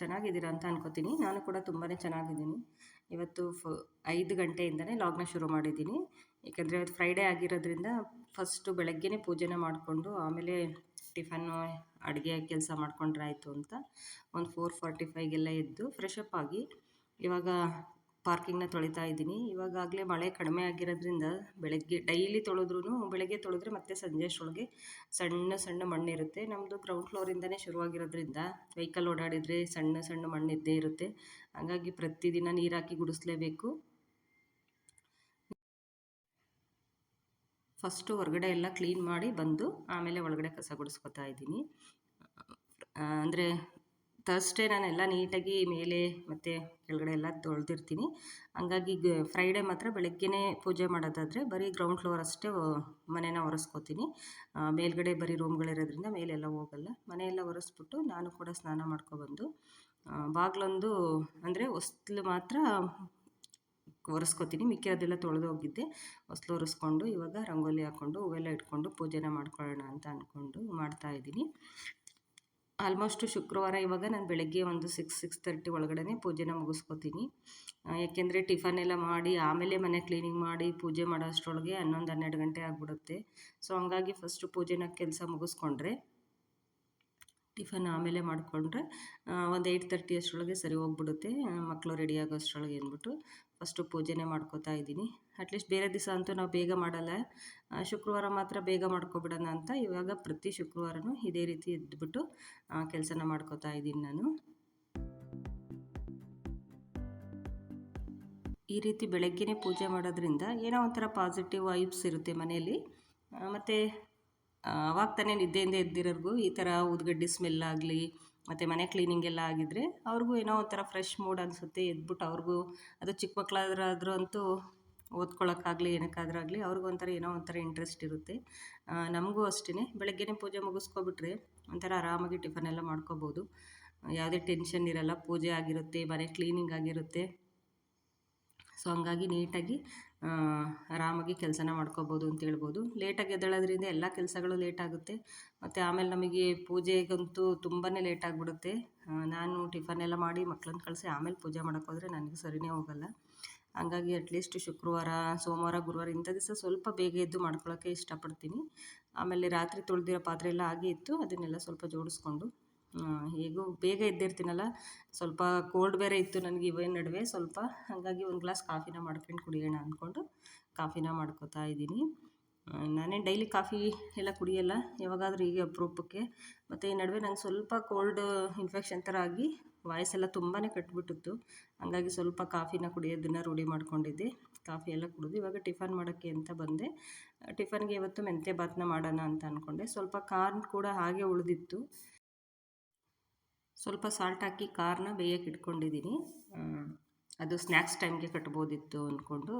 ಚೆನ್ನಾಗಿದ್ದೀರಾ ಅಂತ ಅನ್ಕೋತೀನಿ. ನಾನು ಕೂಡ ತುಂಬಾ ಚೆನ್ನಾಗಿದ್ದೀನಿ. ಇವತ್ತು ಫ ಐದು ಗಂಟೆಯಿಂದನೇ ಲಾಗ್ನ ಶುರು ಮಾಡಿದ್ದೀನಿ. ಏಕೆಂದರೆ ಇವತ್ತು ಫ್ರೈಡೇ ಆಗಿರೋದ್ರಿಂದ ಫಸ್ಟು ಬೆಳಗ್ಗೆನೇ ಪೂಜೆನ ಮಾಡಿಕೊಂಡು ಆಮೇಲೆ ಟಿಫನ್ನು ಅಡುಗೆ, ಕೆಲಸ ಮಾಡ್ಕೊಂಡ್ರೆ ಆಯಿತು ಅಂತ. ಒಂದು ಫೋರ್ ಫಾರ್ಟಿ ಫೈಗೆಲ್ಲ ಎದ್ದು ಫ್ರೆಶ್ ಅಪ್ ಆಗಿ ಇವಾಗ ಪಾರ್ಕಿಂಗ್ನ ತೊಳಿತಾ ಇದ್ದೀನಿ. ಇವಾಗಾಗಲೇ ಮಳೆ ಕಡಿಮೆ ಆಗಿರೋದ್ರಿಂದ ಬೆಳಗ್ಗೆ ಡೈಲಿ ತೊಳೆದ್ರೂ ಬೆಳಗ್ಗೆ ತೊಳೆದ್ರೆ ಮತ್ತೆ ಸಂಜೆ ಅಷ್ಟೊಳಗೆ ಸಣ್ಣ ಸಣ್ಣ ಮಣ್ಣಿರುತ್ತೆ. ನಮ್ಮದು ಗ್ರೌಂಡ್ ಫ್ಲೋರಿಂದನೇ ಶುರುವಾಗಿರೋದ್ರಿಂದ ವೆಹಿಕಲ್ ಓಡಾಡಿದರೆ ಸಣ್ಣ ಸಣ್ಣ ಮಣ್ಣು ಇದ್ದೇ ಇರುತ್ತೆ. ಹಾಗಾಗಿ ಪ್ರತಿದಿನ ನೀರು ಹಾಕಿ ಗುಡಿಸ್ಲೇಬೇಕು. ಫಸ್ಟು ಹೊರಗಡೆ ಎಲ್ಲ ಕ್ಲೀನ್ ಮಾಡಿ ಬಂದು ಆಮೇಲೆ ಒಳಗಡೆ ಕಸ ಗುಡಿಸ್ಕೊತಾ ಇದ್ದೀನಿ. ಅಂದರೆ ಥರ್ಸ್ಡೇ ನಾನೆಲ್ಲ ನೀಟಾಗಿ ಮೇಲೆ ಮತ್ತು ಕೆಳಗಡೆ ಎಲ್ಲ ತೊಳೆದಿರ್ತೀನಿ. ಹಂಗಾಗಿ ಗ ಫ್ರೈಡೇ ಮಾತ್ರ ಬೆಳಗ್ಗೆನೇ ಪೂಜೆ ಮಾಡೋದಾದರೆ ಬರೀ ಗ್ರೌಂಡ್ ಫ್ಲೋರ್ ಅಷ್ಟೇ ಮನೇನ ಒರೆಸ್ಕೋತೀನಿ. ಮೇಲ್ಗಡೆ ಬರೀ ರೂಮ್ಗಳಿರೋದ್ರಿಂದ ಮೇಲೆಲ್ಲ ಹೋಗಲ್ಲ. ಮನೆಯೆಲ್ಲ ಒರೆಸ್ಬಿಟ್ಟು ನಾನು ಕೂಡ ಸ್ನಾನ ಮಾಡ್ಕೊಬಂದು ಬಾಗಿಲೊಂದು ಅಂದರೆ ಹೊಸ್ಲು ಮಾತ್ರ ಒರೆಸ್ಕೊತೀನಿ. ಮಿಕ್ಕಿರೋದೆಲ್ಲ ತೊಳೆದು ಹೋಗಿದ್ದೆ. ಹೊಸ್ಲು ಒರೆಸ್ಕೊಂಡು ಇವಾಗ ರಂಗೋಲಿ ಹಾಕ್ಕೊಂಡು ಹೂವೆಲ್ಲ ಇಟ್ಕೊಂಡು ಪೂಜೆನ ಮಾಡ್ಕೊಳ್ಳೋಣ ಅಂತ ಅಂದ್ಕೊಂಡು ಮಾಡ್ತಾಯಿದ್ದೀನಿ ಆಲ್ಮೋಸ್ಟು ಶುಕ್ರವಾರ ಇವಾಗ ನಾನು ಬೆಳಗ್ಗೆ ಒಂದು ಸಿಕ್ಸ್ ಸಿಕ್ಸ್ ತರ್ಟಿ ಒಳಗಡೆ ಪೂಜೆನ ಮುಗಿಸ್ಕೊತೀನಿ. ಯಾಕೆಂದರೆ ಟಿಫನ್ ಎಲ್ಲ ಮಾಡಿ, ಆಮೇಲೆ ಮನೆ ಕ್ಲೀನಿಂಗ್ ಮಾಡಿ, ಪೂಜೆ ಮಾಡೋ ಅಷ್ಟರೊಳಗೆ ಹನ್ನೊಂದು ಹನ್ನೆರಡು ಗಂಟೆ ಆಗಿಬಿಡುತ್ತೆ. ಸೊ ಹಂಗಾಗಿ ಫಸ್ಟು ಪೂಜೆನ ಕೆಲಸ ಮುಗಿಸ್ಕೊಂಡ್ರೆ ಟಿಫನ್ ಆಮೇಲೆ ಮಾಡಿಕೊಂಡ್ರೆ ಒಂದು ಏಯ್ಟ್ ತರ್ಟಿ ಅಷ್ಟರೊಳಗೆ ಸರಿ ಹೋಗ್ಬಿಡುತ್ತೆ. ಮಕ್ಕಳು ರೆಡಿ ಆಗೋ ಅಷ್ಟರೊಳಗೆ ಅಂದ್ಬಿಟ್ಟು ಫಸ್ಟು ಪೂಜೆನೇ ಮಾಡ್ಕೋತಾ ಇದ್ದೀನಿ. ಅಟ್ಲೀಸ್ಟ್ ಬೇರೆ ದಿವಸ ಅಂತೂ ನಾವು ಬೇಗ ಮಾಡಲ್ಲ. ಶುಕ್ರವಾರ ಮಾತ್ರ ಬೇಗ ಮಾಡ್ಕೊಬಿಡೋಣ ಅಂತ ಇವಾಗ ಪ್ರತಿ ಶುಕ್ರವಾರನೂ ಇದೇ ರೀತಿ ಇದ್ಬಿಟ್ಟು ಕೆಲಸನ ಮಾಡ್ಕೋತಾ ಇದ್ದೀನಿ ನಾನು. ಈ ರೀತಿ ಬೆಳಗ್ಗೆನೇ ಪೂಜೆ ಮಾಡೋದ್ರಿಂದ ಏನೋ ಒಂಥರ ಪಾಸಿಟಿವ್ ವೈಬ್ಸ್ ಇರುತ್ತೆ ಮನೆಯಲ್ಲಿ ಮತ್ತು ಅವಾಗ ತಾನೇ ನಿದ್ದೆಯಿಂದ ಎದ್ದಿರೋರ್ಗೂ ಈ ಥರ ಉದ್ಗಡ್ಡೆ ಸ್ಮೆಲ್ ಆಗಲಿ, ಮತ್ತು ಮನೆ ಕ್ಲೀನಿಂಗ್ ಎಲ್ಲ ಆಗಿದ್ದರೆ ಅವ್ರಿಗೂ ಏನೋ ಒಂಥರ ಫ್ರೆಶ್ ಮೂಡ್ ಅನಿಸುತ್ತೆ. ಎದ್ಬಿಟ್ಟು ಅವ್ರಿಗೂ ಅದು ಚಿಕ್ಕ ಮಕ್ಕಳಾದ್ರಾದ್ರೂ ಅಂತೂ ಓದ್ಕೊಳ್ಳೋಕ್ಕಾಗಲಿ ಏನಕ್ಕಾದ್ರೂ ಆಗಲಿ ಅವ್ರಿಗೂ ಒಂಥರ ಏನೋ ಒಂಥರ ಇಂಟ್ರೆಸ್ಟ್ ಇರುತ್ತೆ. ನಮಗೂ ಅಷ್ಟೇ ಬೆಳಗ್ಗೆನೇ ಪೂಜೆ ಮುಗಿಸ್ಕೊಬಿಟ್ರೆ ಒಂಥರ ಆರಾಮಾಗಿ ಟಿಫನ್ ಎಲ್ಲ ಮಾಡ್ಕೋಬೋದು. ಯಾವುದೇ ಟೆನ್ಷನ್ ಇರಲ್ಲ. ಪೂಜೆ ಆಗಿರುತ್ತೆ, ಮನೆ ಕ್ಲೀನಿಂಗ್ ಆಗಿರುತ್ತೆ. ಸೊ ಹಂಗಾಗಿ ನೀಟಾಗಿ ಆರಾಮಾಗಿ ಕೆಲಸನ ಮಾಡ್ಕೋಬೋದು ಅಂತ ಹೇಳ್ಬೋದು. ಲೇಟಾಗಿ ಎದ್ದೇಳೋದ್ರಿಂದ ಎಲ್ಲ ಕೆಲಸಗಳು ಲೇಟ್ ಆಗುತ್ತೆ. ಮತ್ತು ಆಮೇಲೆ ನಮಗೆ ಪೂಜೆಗಂತೂ ತುಂಬಾ ಲೇಟ್ ಆಗಿಬಿಡುತ್ತೆ. ನಾನು ಟಿಫನ್ ಎಲ್ಲ ಮಾಡಿ ಮಕ್ಳನ್ನ ಕಳಿಸಿ ಆಮೇಲೆ ಪೂಜೆ ಮಾಡೋಕ್ಕೋದ್ರೆ ನನಗೆ ಸರಿನೇ ಹೋಗಲ್ಲ. ಹಂಗಾಗಿ ಅಟ್ಲೀಸ್ಟ್ ಶುಕ್ರವಾರ, ಸೋಮವಾರ, ಗುರುವಾರ ಇಂಥ ದಿವಸ ಸ್ವಲ್ಪ ಬೇಗ ಎದ್ದು ಮಾಡ್ಕೊಳ್ಳೋಕ್ಕೆ ಇಷ್ಟಪಡ್ತೀನಿ. ಆಮೇಲೆ ರಾತ್ರಿ ತೊಳೆದಿರೋ ಪಾತ್ರೆ ಎಲ್ಲ ಆಗಿ ಇತ್ತು ಅದನ್ನೆಲ್ಲ ಸ್ವಲ್ಪ ಜೋಡಿಸ್ಕೊಂಡು ಹೇಗೂ ಬೇಗ ಎದ್ದಿರ್ತೀನಲ್ಲ ಸ್ವಲ್ಪ ಕೋಲ್ಡ್ ಬೇರೆ ಇತ್ತು ನನಗೆ ಇವೇ ನಡುವೆ, ಸ್ವಲ್ಪ ಹಾಗಾಗಿ ಒಂದು ಗ್ಲಾಸ್ ಕಾಫಿನ ಮಾಡ್ಕೊಂಡು ಕುಡಿಯೋಣ ಅಂದ್ಕೊಂಡು ಕಾಫಿನ ಮಾಡ್ಕೋತಾ ಇದ್ದೀನಿ. ನಾನೇ ಡೈಲಿ ಕಾಫಿ ಎಲ್ಲ ಕುಡಿಯೋಲ್ಲ, ಯಾವಾಗಾದರೂ ಹೀಗೆ ಅಪರೂಪಕ್ಕೆ. ಮತ್ತು ಈ ನಡುವೆ ನಂಗೆ ಸ್ವಲ್ಪ ಕೋಲ್ಡ್ ಇನ್ಫೆಕ್ಷನ್ ಥರ ಆಗಿ ವಾಯ್ಸೆಲ್ಲ ತುಂಬಾ ಕಟ್ಬಿಟ್ಟಿತ್ತು. ಹಾಗಾಗಿ ಸ್ವಲ್ಪ ಕಾಫಿನ ಕುಡಿಯೋದನ್ನು ರೂಢಿ ಮಾಡ್ಕೊಂಡಿದ್ದೆ. ಕಾಫಿ ಎಲ್ಲ ಕುಡಿದು ಇವಾಗ ಟಿಫನ್ ಮಾಡೋಕ್ಕೆ ಅಂತ ಬಂದೆ. ಟಿಫನ್ಗೆ ಇವತ್ತು ಮೆಂತ್ಯ ಬಾತ್ನ ಮಾಡೋಣ ಅಂತ ಅಂದ್ಕೊಂಡೆ ಸ್ವಲ್ಪ ಕಾರ್ನ್ ಕೂಡ ಹಾಗೆ ಉಳಿದಿತ್ತು. ಸ್ವಲ್ಪ ಸಾಲ್ಟ್ ಹಾಕಿ ಕಾರ್ನ ಬೇಯಕ್ಕೆ ಇಟ್ಕೊಂಡಿದ್ದೀನಿ. ಅದು ಸ್ನ್ಯಾಕ್ಸ್ ಟೈಮ್ಗೆ ಕಟ್ಬೋದಿತ್ತು ಅಂದ್ಕೊಂಡು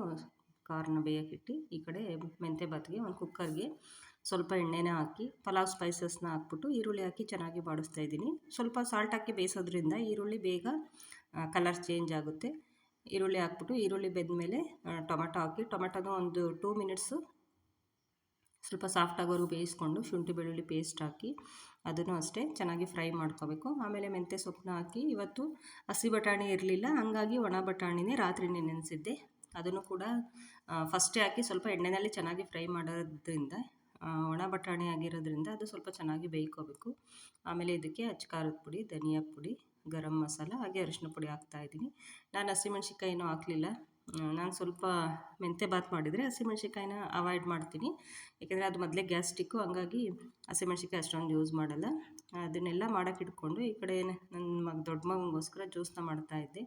ಕಾರ್ನ ಬೇಯಕ್ಕಿಟ್ಟು ಈ ಕಡೆ ಮೆಂತ್ಯ ಬಾತ್ಗೆ ಒಂದು ಕುಕ್ಕರ್ಗೆ ಸ್ವಲ್ಪ ಎಣ್ಣೆನ ಹಾಕಿ, ಪಲಾವ್ ಸ್ಪೈಸಸ್ನ ಹಾಕ್ಬಿಟ್ಟು ಈರುಳ್ಳಿ ಹಾಕಿ ಚೆನ್ನಾಗಿ ಬಾಡಿಸ್ತಾ ಇದ್ದೀನಿ. ಸ್ವಲ್ಪ ಸಾಲ್ಟ್ ಹಾಕಿ ಬೇಯಿಸೋದ್ರಿಂದ ಈರುಳ್ಳಿ ಬೇಗ ಕಲರ್ ಚೇಂಜ್ ಆಗುತ್ತೆ. ಈರುಳ್ಳಿ ಹಾಕ್ಬಿಟ್ಟು ಈರುಳ್ಳಿ ಬೆಂದ ಮೇಲೆ ಟೊಮೆಟೊ ಹಾಕಿ ಟೊಮೆಟೊನ ಒಂದು ಟೂ ಮಿನಿಟ್ಸು ಸ್ವಲ್ಪ ಸಾಫ್ಟ್ ಆಗೋರು ಬೇಯಿಸ್ಕೊಂಡು ಶುಂಠಿ ಬೆಳ್ಳುಳ್ಳಿ ಪೇಸ್ಟ್ ಹಾಕಿ ಅದನ್ನು ಅಷ್ಟೇ ಚೆನ್ನಾಗಿ ಫ್ರೈ ಮಾಡ್ಕೋಬೇಕು. ಆಮೇಲೆ ಮೆಂತ್ಯ ಸೊಪ್ಪನ್ನ ಹಾಕಿ ಇವತ್ತು ಹಸಿ ಬಟಾಣಿ ಇರಲಿಲ್ಲ, ಹಂಗಾಗಿ ಒಣ ಬಟಾಣಿನೇ ರಾತ್ರಿನೇ ನೆನೆಸಿದ್ದೆ. ಅದನ್ನು ಕೂಡ ಫಸ್ಟೇ ಹಾಕಿ ಸ್ವಲ್ಪ ಎಣ್ಣೆಯಲ್ಲಿ ಚೆನ್ನಾಗಿ ಫ್ರೈ ಮಾಡೋದ್ರಿಂದ ಒಣ ಬಟಾಣಿ ಆಗಿರೋದ್ರಿಂದ ಅದು ಸ್ವಲ್ಪ ಚೆನ್ನಾಗಿ ಬೇಯ್ಕೋಬೇಕು. ಆಮೇಲೆ ಇದಕ್ಕೆ ಅಚ್ಚಕಾರದ ಪುಡಿ, ಧನಿಯಾ ಪುಡಿ, ಗರಂ ಮಸಾಲ ಹಾಗೆ ಅರಿಶಿನ ಪುಡಿ ಹಾಕ್ತಾಯಿದ್ದೀನಿ ನಾನು ಹಸಿಮೆಣ್ಸಿಕಾಯಿನೂ ಹಾಕಲಿಲ್ಲ. ನಾನು ಸ್ವಲ್ಪ ಮೆಂತ್ಯ ಬಾತ್ ಮಾಡಿದರೆ ಹಸಿಮೆಣ್ಸಿಕಾಯಿನ ಅವಾಯ್ಡ್ ಮಾಡ್ತೀನಿ. ಏಕೆಂದರೆ ಅದು ಮೊದಲೇ ಗ್ಯಾಸ್ಟಿಕ್ಕು ಹಂಗಾಗಿ ಹಸಿಮೆಣ್ಸಿಕಾಯಿ ಅಷ್ಟೊಂದು ಯೂಸ್ ಮಾಡಲ್ಲ. ಅದನ್ನೆಲ್ಲ ಮಾಡೋಕೆ ಇಟ್ಕೊಂಡು ಈ ಕಡೆ ನನ್ನ ಮಗ, ದೊಡ್ಡ ಮಗನಿಗೋಸ್ಕರ ಜ್ಯೂಸ್ನ ಮಾಡ್ತಾಯಿದ್ದೆ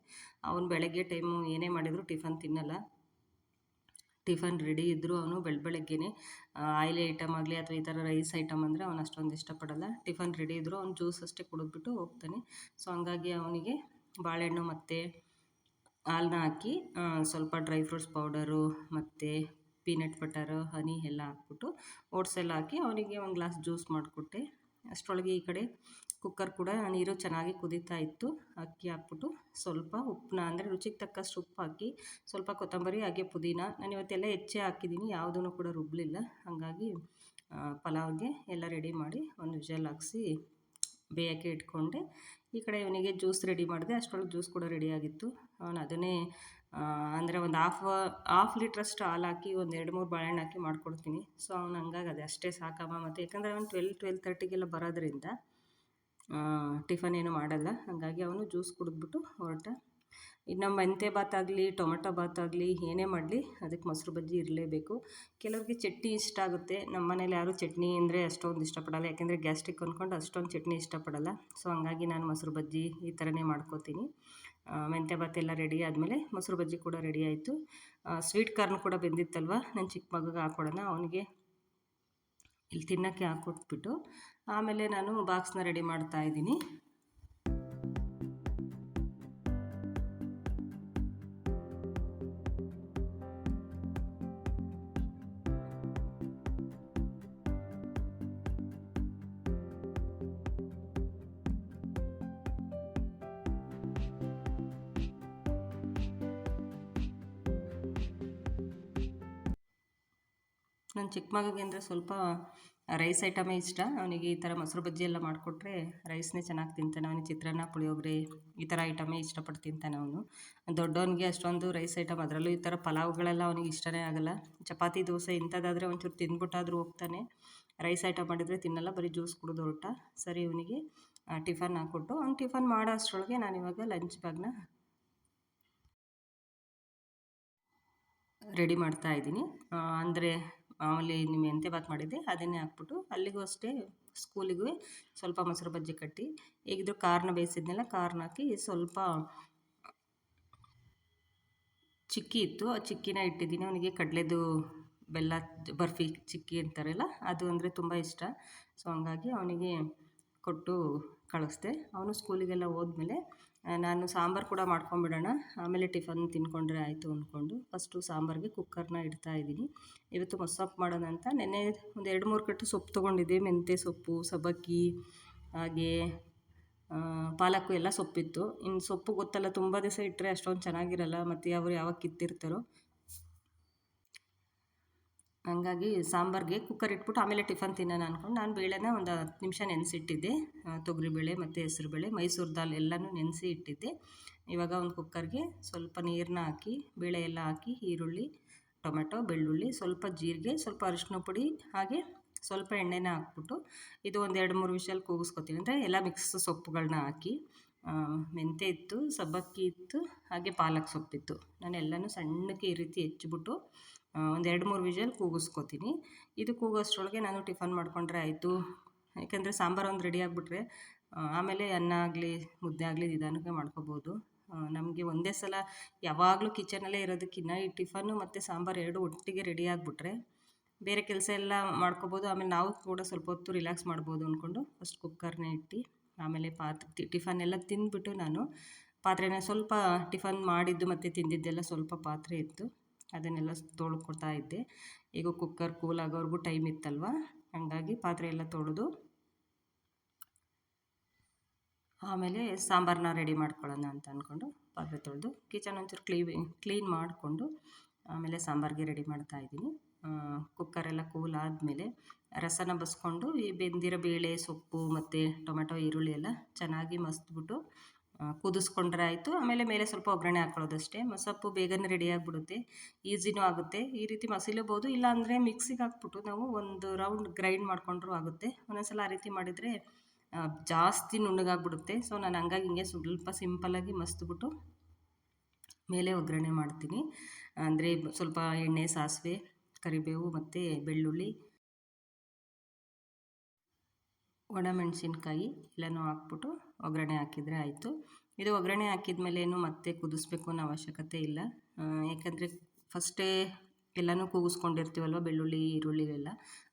ಅವನು ಬೆಳಗ್ಗೆ ಟೈಮು ಏನೇ ಮಾಡಿದರೂ ಟಿಫನ್ ತಿನ್ನಲ್ಲ. ಟಿಫನ್ ರೆಡಿ ಇದ್ದರೂ ಅವನು ಬೆಳ, ಬೆಳಗ್ಗೆನೇ ಆಯಿಲಿ ಐಟಮ್ ಆಗಲಿ ಅಥವಾ ಈ ಥರ ರೈಸ್ ಐಟಮ್ ಅಂದರೆ ಅವನು ಅಷ್ಟೊಂದು ಇಷ್ಟಪಡಲ್ಲ. ಟಿಫನ್ ರೆಡಿ ಇದ್ದರೂ ಅವ್ನು ಜ್ಯೂಸ್ ಅಷ್ಟೇ ಕುಡಿದ್ಬಿಟ್ಟು ಹೋಗ್ತಾನೆ. ಸೊ ಹಂಗಾಗಿ ಅವನಿಗೆ ಬಾಳೆಹಣ್ಣು ಮತ್ತು ಹಾಲನ್ನ ಹಾಕಿ ಸ್ವಲ್ಪ ಡ್ರೈ ಫ್ರೂಟ್ಸ್ ಪೌಡರು ಮತ್ತು ಪೀನಟ್ ಬಟರು, ಹನಿ ಎಲ್ಲ ಹಾಕ್ಬಿಟ್ಟು ಓಟ್ಸ್ ಎಲ್ಲ ಹಾಕಿ ಅವನಿಗೆ ಒಂದು ಗ್ಲಾಸ್ ಜ್ಯೂಸ್ ಮಾಡಿಕೊಟ್ಟೆ. ಅಷ್ಟರೊಳಗೆ ಈ ಕಡೆ ಕುಕ್ಕರ್ ಕೂಡ ನೀರು ಚೆನ್ನಾಗಿ ಕುದೀತಾ ಇತ್ತು. ಅಕ್ಕಿ ಹಾಕ್ಬಿಟ್ಟು ಸ್ವಲ್ಪ ಉಪ್ಪನ್ನ, ಅಂದರೆ ರುಚಿಗೆ ತಕ್ಕಷ್ಟು ಉಪ್ಪು ಹಾಕಿ, ಸ್ವಲ್ಪ ಕೊತ್ತಂಬರಿ, ಹಾಗೆ ಪುದೀನ. ನಾನು ಇವತ್ತೆಲ್ಲ ಹೆಚ್ಚೇ ಹಾಕಿದ್ದೀನಿ ಯಾವುದೂ ಕೂಡ ರುಬ್ಬಲಿಲ್ಲ ಹಾಗಾಗಿ ಪಲಾವ್ಗೆ ಎಲ್ಲ ರೆಡಿ ಮಾಡಿ ಒಂದು ವಿಷಲ್ ಹಾಕ್ಸಿ ಬೇಯೋಕ್ಕೆ ಇಟ್ಕೊಂಡೆ. ಈ ಕಡೆ ಇವನಿಗೆ ಜ್ಯೂಸ್ ರೆಡಿ ಮಾಡಿದೆ. ಅಷ್ಟರೊಳಗೆ ಜ್ಯೂಸ್ ಕೂಡ ರೆಡಿಯಾಗಿತ್ತು ಅವನು ಅದನ್ನೇ ಅಂದರೆ ಒಂದು ಹಾಫ್ ಹಾಫ್ ಲೀಟ್ರಷ್ಟು ಹಾಲು ಹಾಕಿ ಒಂದು ಎರಡು ಮೂರು ಬಾಳೆಹಣ್ಣು ಹಾಕಿ ಮಾಡ್ಕೊಡ್ತೀನಿ. ಸೊ ಅವ್ನು ಹಂಗಾಗಿ ಅದೇ ಅಷ್ಟೇ ಸಾಕಮ್ಮ. ಮತ್ತು ಯಾಕಂದರೆ ಅವನು ಟ್ವೆಲ್ ಟ್ವೆಲ್ ತರ್ಟಿಗೆಲ್ಲ ಬರೋದ್ರಿಂದ ಟಿಫನ್ ಏನು ಮಾಡಲ್ಲ. ಹಾಗಾಗಿ ಅವನು ಜ್ಯೂಸ್ ಕುಡಿದ್ಬಿಟ್ಟು ಹೊರಟ. ಇನ್ನು ಆಗಲಿ, ಟೊಮೆಟೊ ಬಾತ್ ಆಗಲಿ, ಏನೇ ಮಾಡಲಿ ಅದಕ್ಕೆ ಮೊಸರು ಬಜ್ಜಿ ಇರಲೇಬೇಕು. ಕೆಲವರಿಗೆ ಚಟ್ನಿ ಇಷ್ಟ ಆಗುತ್ತೆ. ನಮ್ಮ ಮನೇಲಿ ಯಾರು ಚಟ್ನಿ ಅಂದರೆ ಅಷ್ಟೊಂದು ಇಷ್ಟಪಡಲ್ಲ. ಯಾಕೆಂದರೆ ಗ್ಯಾಸ್ಟ್ರಿಕ್ ಅಂದ್ಕೊಂಡು ಅಷ್ಟೊಂದು ಚಟ್ನಿ ಇಷ್ಟಪಡಲ್ಲ. ಸೊ ಹಂಗಾಗಿ ನಾನು ಮೊಸರು ಬಜ್ಜಿ ಈ ಥರನೇ ಮಾಡ್ಕೋತೀನಿ. ಮೆಂತ್ಯ ಬಾತ್ ಎಲ್ಲ ರೆಡಿ ಆದಮೇಲೆ ಮೊಸರು ಬಜ್ಜಿ ಕೂಡ ರೆಡಿ ಆಯಿತು. ಸ್ವೀಟ್ ಕಾರ್ನ್ ಕೂಡ ಬೆಂದಿತ್ತಲ್ವ? ನನ್ನ ಚಿಕ್ಕ ಮಗಗೆ ಹಾಕ್ಕೊಡೋಣ ಅವನಿಗೆ ಇಲ್ಲಿ ತಿನ್ನೋಕ್ಕೆ ಹಾಕ್ಕೊಟ್ಬಿಟ್ಟು ಆಮೇಲೆ ನಾನು ಬಾಕ್ಸ್ನ ರೆಡಿ ಮಾಡ್ತಾ ಇದ್ದೀನಿ. ನನ್ನ ಚಿಕ್ಕ ಮಗಗೆ ಅಂದರೆ ಸ್ವಲ್ಪ ರೈಸ್ ಐಟಮೇ ಇಷ್ಟ. ಅವನಿಗೆ ಈ ಥರ ಮೊಸರು ಬಜ್ಜಿ ಎಲ್ಲ ಮಾಡಿಕೊಟ್ರೆ ರೈಸ್ನೇ ಚೆನ್ನಾಗಿ ತಿಂತಾನೆ. ಅವನಿಗೆ ಚಿತ್ರಾನ್ನ, ಪುಳಿಯೋಗರೆ ಈ ಥರ ಐಟಮೇ ಇಷ್ಟಪಟ್ಟು ತಿಂತಾನೆ ಅವನು. ದೊಡ್ಡವನಿಗೆ ಅಷ್ಟೊಂದು ರೈಸ್ ಐಟಮ್ ಅದರಲ್ಲೂ ಈ ಥರ ಪಲಾವ್ಗಳೆಲ್ಲ ಅವನಿಗೆ ಇಷ್ಟನೇ ಆಗಲ್ಲ. ಚಪಾತಿ, ದೋಸೆ ಇಂಥದ್ದಾದರೆ ಒಂಚೂರು ತಿಂದ್ಬಿಟ್ಟಾದರೂ ಹೋಗ್ತಾನೆ. ರೈಸ್ ಐಟಮ್ ಮಾಡಿದರೆ ತಿನ್ನಲ್ಲ, ಬರೀ ಜ್ಯೂಸ್ ಕುಡಿದು ಹೊರಟ. ಸರಿ ಇವನಿಗೆ ಟಿಫನ್ ಹಾಕ್ಕೊಟ್ಟು ಅವ್ನು ಟಿಫನ್ ಮಾಡೋ ಅಷ್ಟರೊಳಗೆ ನಾನು ಇವಾಗ ಲಂಚ್ ಬ್ಯಾಗ್ನ ರೆಡಿ ಮಾಡ್ತಾ ಇದ್ದೀನಿ. ಅಂದರೆ ಮಾಮೂಲಿ ನಿಮ್ಮ ಎಂತೆ ಬಾತ್ ಮಾಡಿದ್ದೆ, ಅದನ್ನೇ ಹಾಕ್ಬಿಟ್ಟು ಅಲ್ಲಿಗೂ ಅಷ್ಟೇ ಸ್ಕೂಲಿಗೂ ಸ್ವಲ್ಪ ಮೊಸರು ಬಜ್ಜಿ ಕಟ್ಟಿ ಈಗಿದ್ರು ಕಾರ್ನ ಬೇಯಿಸಿದ್ನೆಲ್ಲ ಕಾರ್ನ ಹಾಕಿ ಸ್ವಲ್ಪ ಚಿಕ್ಕಿ ಇತ್ತು, ಆ ಚಿಕ್ಕಿನ ಇಟ್ಟಿದ್ದೀನಿ, ಅವನಿಗೆ ಕಡಲೆದು ಬೆಲ್ಲ, ಬರ್ಫಿ ಚಿಕ್ಕಿ ಅಂತಾರಲ್ಲ, ಅದು ಅಂದರೆ ತುಂಬ ಇಷ್ಟ. ಸೊ ಹಂಗಾಗಿ ಅವನಿಗೆ ಕೊಟ್ಟು ಕಳಿಸ್ದೆ. ಅವನು ಸ್ಕೂಲಿಗೆಲ್ಲ ಹೋದ್ಮೇಲೆ ನಾನು ಸಾಂಬಾರು ಕೂಡ ಮಾಡ್ಕೊಂಬಿಡೋಣ, ಆಮೇಲೆ ಟಿಫನ್ ತಿನ್ಕೊಂಡ್ರೆ ಆಯಿತು ಅಂದ್ಕೊಂಡು ಫಸ್ಟು ಸಾಂಬಾರಿಗೆ ಕುಕ್ಕರ್ನ ಇಡ್ತಾ ಇದ್ದೀನಿ. ಇವತ್ತು ಮೊಸಪ್ಪು ಮಾಡೋಣ ಅಂತ ನೆನ್ನೆ ಒಂದು ಎರಡು ಮೂರು ಕಟ್ಟು ಸೊಪ್ಪು ತೊಗೊಂಡಿದ್ದೆ. ಮೆಂತ್ಯ ಸೊಪ್ಪು ಸಬಕ್ಕಿ ಹಾಗೆ ಪಾಲಕ್ಕು ಎಲ್ಲ ಸೊಪ್ಪಿತ್ತು. ಇನ್ನು ಸೊಪ್ಪು ಗೊತ್ತಲ್ಲ, ತುಂಬ ದಿವಸ ಇಟ್ಟರೆ ಅಷ್ಟೊಂದು ಚೆನ್ನಾಗಿರಲ್ಲ, ಮತ್ತು ಅವರು ಯಾವಾಗ ಕಿತ್ತಿರ್ತಾರೋ. ಹಂಗಾಗಿ ಸಾಂಬಾರಿಗೆ ಕುಕ್ಕರ್ ಇಟ್ಬಿಟ್ಟು ಆಮೇಲೆ ಟಿಫನ್ ತಿನ್ನೋಣ ಅಂದ್ಕೊಂಡು ನಾನು ಬೇಳೆನ ಒಂದು ಹತ್ತು ನಿಮಿಷ ನೆನೆಸಿಟ್ಟಿದ್ದೆ. ತೊಗರಿಬೇಳೆ ಮತ್ತು ಹೆಸರುಬೇಳೆ ಮೈಸೂರು ದಾಲ್ ಎಲ್ಲನೂ ನೆನೆಸಿ ಇಟ್ಟಿದ್ದೆ. ಇವಾಗ ಒಂದು ಕುಕ್ಕರ್ಗೆ ಸ್ವಲ್ಪ ನೀರನ್ನ ಹಾಕಿ, ಬೇಳೆ ಎಲ್ಲ ಹಾಕಿ, ಈರುಳ್ಳಿ, ಟೊಮೆಟೊ, ಬೆಳ್ಳುಳ್ಳಿ, ಸ್ವಲ್ಪ ಜೀರಿಗೆ, ಸ್ವಲ್ಪ ಅರಿಶಿನ ಪುಡಿ ಹಾಗೆ ಸ್ವಲ್ಪ ಎಣ್ಣೆನ ಹಾಕ್ಬಿಟ್ಟು ಇದು ಒಂದು ಎರಡು ಮೂರು ವಿಷಯಲ್ಲಿ ಕೂಗಿಸ್ಕೊತೀನಿ. ಅಂದರೆ ಎಲ್ಲ ಮಿಕ್ಸ್ ಸೊಪ್ಪುಗಳನ್ನ ಹಾಕಿ ಮೆಂತೆ ಇತ್ತು, ಸಬ್ಬಕ್ಕಿ ಇತ್ತು, ಹಾಗೆ ಪಾಲಕ್ ಸೊಪ್ಪಿತ್ತು. ನಾನು ಎಲ್ಲನೂ ಸಣ್ಣಕ್ಕೆ ಈ ರೀತಿ ಹೆಚ್ಚಿಬಿಟ್ಟು ಒಂದು ಎರಡು ಮೂರು ವಿಷಲ್ ಕೂಗಿಸ್ಕೊತೀನಿ. ಇದು ಕೂಗೋಷ್ಟ್ರೊಳಗೆ ನಾನು ಟಿಫನ್ ಮಾಡಿಕೊಂಡ್ರೆ ಆಯಿತು. ಯಾಕೆಂದರೆ ಸಾಂಬಾರು ಒಂದು ರೆಡಿ ಆಗಿಬಿಟ್ರೆ ಆಮೇಲೆ ಅನ್ನ ಆಗಲಿ, ಮುದ್ದೆ ಆಗಲಿ ನಿಧಾನಕ್ಕೆ ಮಾಡ್ಕೋಬೋದು. ನಮಗೆ ಒಂದೇ ಸಲ ಯಾವಾಗಲೂ ಕಿಚನಲ್ಲೇ ಇರೋದಕ್ಕಿಂತ ಈ ಟಿಫನ್ನು ಮತ್ತು ಸಾಂಬಾರು ಎರಡು ಒಟ್ಟಿಗೆ ರೆಡಿ ಆಗಿಬಿಟ್ರೆ ಬೇರೆ ಕೆಲಸ ಎಲ್ಲ ಮಾಡ್ಕೋಬೋದು. ಆಮೇಲೆ ನಾವು ಕೂಡ ಸ್ವಲ್ಪ ಹೊತ್ತು ರಿಲ್ಯಾಕ್ಸ್ ಮಾಡ್ಬೋದು ಅಂದ್ಕೊಂಡು ಫಸ್ಟ್ ಕುಕ್ಕರ್ನ ಇಟ್ಟು, ಆಮೇಲೆ ಪಾತ್ರೆ ಟಿಫನ್ ಎಲ್ಲ ತಿಂದ್ಬಿಟ್ಟು ನಾನು ಪಾತ್ರೆನ ಸ್ವಲ್ಪ ಟಿಫನ್ ಮಾಡಿದ್ದು ಮತ್ತು ತಿಂದಿದ್ದೆಲ್ಲ ಸ್ವಲ್ಪ ಪಾತ್ರೆ ಇತ್ತು. ಅದನ್ನೆಲ್ಲ ತೊಳ್ಕೊಳ್ತಾ ಇದ್ದೆ. ಈಗ ಕುಕ್ಕರ್ ಕೂಲ್ ಆಗೋವರೆಗೂ ಟೈಮ್ ಇತ್ತಲ್ವ? ಹಾಗಾಗಿ ಪಾತ್ರೆ ಎಲ್ಲ ತೊಳೆದು ಆಮೇಲೆ ಸಾಂಬಾರನ್ನ ರೆಡಿ ಮಾಡ್ಕೊಳ್ಳೋಣ ಅಂತ ಅಂದ್ಕೊಂಡು ಪಾತ್ರೆ ತೊಳೆದು ಕಿಚನ್ ಒಂಚೂರು ಕ್ಲೀನ್ ಕ್ಲೀನ್ ಮಾಡಿಕೊಂಡು ಆಮೇಲೆ ಸಾಂಬಾರಿಗೆ ರೆಡಿ ಮಾಡ್ತಾ ಇದ್ದೀನಿ. ಕುಕ್ಕರೆಲ್ಲ ಕೂಲ್ ಆದಮೇಲೆ ರಸನ ಬಸ್ಕೊಂಡು ಈ ಬೆಂದಿರೋ ಬೇಳೆ, ಸೊಪ್ಪು ಮತ್ತು ಟೊಮೆಟೊ, ಈರುಳ್ಳಿ ಎಲ್ಲ ಚೆನ್ನಾಗಿ ಮಸ್ತ್ಬಿಟ್ಟು ಕುದಿಸ್ಕೊಂಡ್ರೆ ಆಯಿತು. ಆಮೇಲೆ ಮೇಲೆ ಸ್ವಲ್ಪ ಒಗ್ಗರಣೆ ಹಾಕ್ಕೊಳ್ಳೋದಷ್ಟೇ ಮಸಪ್ಪು ಬೇಗನೆ ರೆಡಿ ಆಗಿಬಿಡುತ್ತೆ. ಈಸಿನೂ ಆಗುತ್ತೆ. ಈ ರೀತಿ ಮಸಿಲಬೋದು ಇಲ್ಲಾಂದರೆ ಮಿಕ್ಸಿಗೆ ಹಾಕ್ಬಿಟ್ಟು ನಾವು ಒಂದು ರೌಂಡ್ ಗ್ರೈಂಡ್ ಮಾಡಿಕೊಂಡ್ರೂ ಆಗುತ್ತೆ. ಒಂದೊಂದ್ಸಲ ಆ ರೀತಿ ಮಾಡಿದರೆ ಜಾಸ್ತಿ ನುಣ್ಣಗಾಗ್ಬಿಡುತ್ತೆ. ಸೊ ನಾನು ಹಂಗಾಗಿ ಹಿಂಗೆ ಸ್ವಲ್ಪ ಸಿಂಪಲ್ಲಾಗಿ ಮಸ್ತ್ಬಿಟ್ಟು ಮೇಲೆ ಒಗ್ಗರಣೆ ಮಾಡ್ತೀನಿ. ಅಂದರೆ ಸ್ವಲ್ಪ ಎಣ್ಣೆ, ಸಾಸಿವೆ, ಕರಿಬೇವು ಮತ್ತು ಬೆಳ್ಳುಳ್ಳಿ ಒಣಮೆಣಸಿನ್ಕಾಯಿ ಎಲ್ಲನೂ ಹಾಕ್ಬಿಟ್ಟು ಒಗ್ಗರಣೆ ಹಾಕಿದರೆ ಆಯಿತು. ಇದು ಒಗ್ಗರಣೆ ಹಾಕಿದ ಮೇಲೆ ಏನು ಮತ್ತೆ ಕುದಿಸ್ಬೇಕು ಅನ್ನೋ ಅವಶ್ಯಕತೆ ಇಲ್ಲ. ಯಾಕಂದರೆ ಫಸ್ಟೇ ಎಲ್ಲನೂ ಕೂಗಿಸ್ಕೊಂಡಿರ್ತೀವಲ್ವ, ಬೆಳ್ಳುಳ್ಳಿ, ಈರುಳ್ಳಿ ಎಲ್ಲ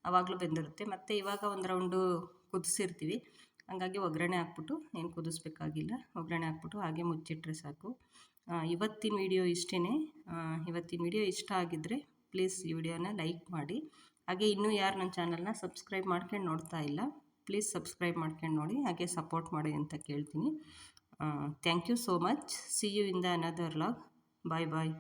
ಆವಾಗಲೂ ಬೆಂದಿರುತ್ತೆ. ಮತ್ತು ಇವಾಗ ಒಂದು ರೌಂಡು ಕುದಿಸಿರ್ತೀವಿ. ಹಂಗಾಗಿ ಒಗ್ಗರಣೆ ಹಾಕ್ಬಿಟ್ಟು ಏನು ಕುದಿಸ್ಬೇಕಾಗಿಲ್ಲ. ಒಗ್ಗರಣೆ ಹಾಕ್ಬಿಟ್ಟು ಹಾಗೆ ಮುಚ್ಚಿಟ್ರೆ ಸಾಕು. ಇವತ್ತಿನ ವಿಡಿಯೋ ಇಷ್ಟೇ ಇವತ್ತಿನ ವಿಡಿಯೋ ಇಷ್ಟ ಆಗಿದ್ದರೆ ಪ್ಲೀಸ್ ಈ ವಿಡಿಯೋನ ಲೈಕ್ ಮಾಡಿ. ಹಾಗೆ ಇನ್ನೂ ಯಾರು ನನ್ನ ಚಾನಲ್ನ ಸಬ್ಸ್ಕ್ರೈಬ್ ಮಾಡ್ಕೊಂಡು ನೋಡ್ತಾ ಇಲ್ಲ ಪ್ಲೀಸ್ ಸಬ್ಸ್ಕ್ರೈಬ್ ಮಾಡ್ಕೊಂಡು ನೋಡಿ, ಹಾಗೆ ಸಪೋರ್ಟ್ ಮಾಡಿ ಅಂತ ಕೇಳ್ತೀನಿ. Thank you so much see you in the another log bye bye